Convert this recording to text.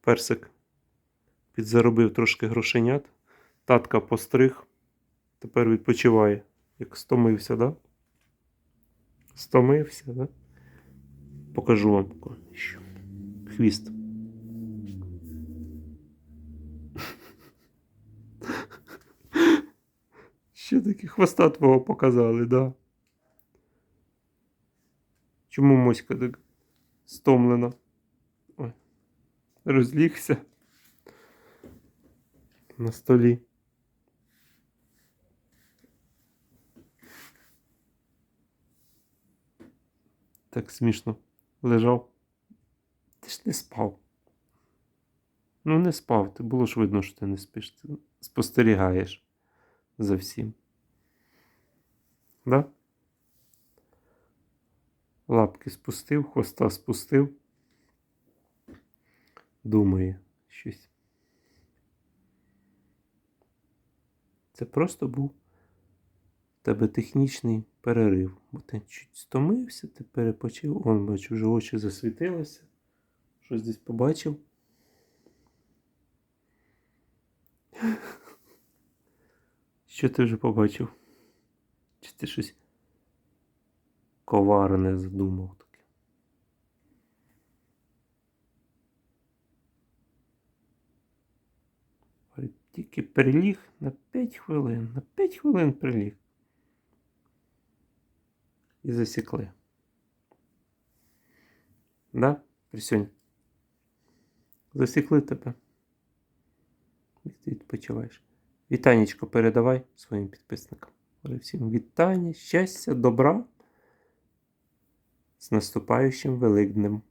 Персик підзаробив трошки грошенят. Татка постриг. Тепер відпочиває. Як стомився, да? Стомився, да? Покажу вам. Хвіст. Ще таки хвоста твого показали, да. Чому моська так стомлена? Розлігся на столі. Так смішно лежав. Ти ж не спав. Ну, не спав. Ти було ж видно, що ти не спиш. Ти спостерігаєш за всім. Да? Лапки спустив, хвоста спустив. Думає щось. Це просто був в тебе технічний перерив. Бо ти чуть стомився, ти перепочив. Он, бачу, вже очі засвітилися. Щось десь побачив. Що ти вже побачив? Чи ти щось коварне задумав Тільки приліг на 5 хвилин. На 5 хвилин приліг. І засікли. Да, Присюнь? Засікли тебе. Як ти відпочиваєш? Вітанечко передавай своїм підписникам. Всім вітання, щастя, добра. З наступаючим Великднем.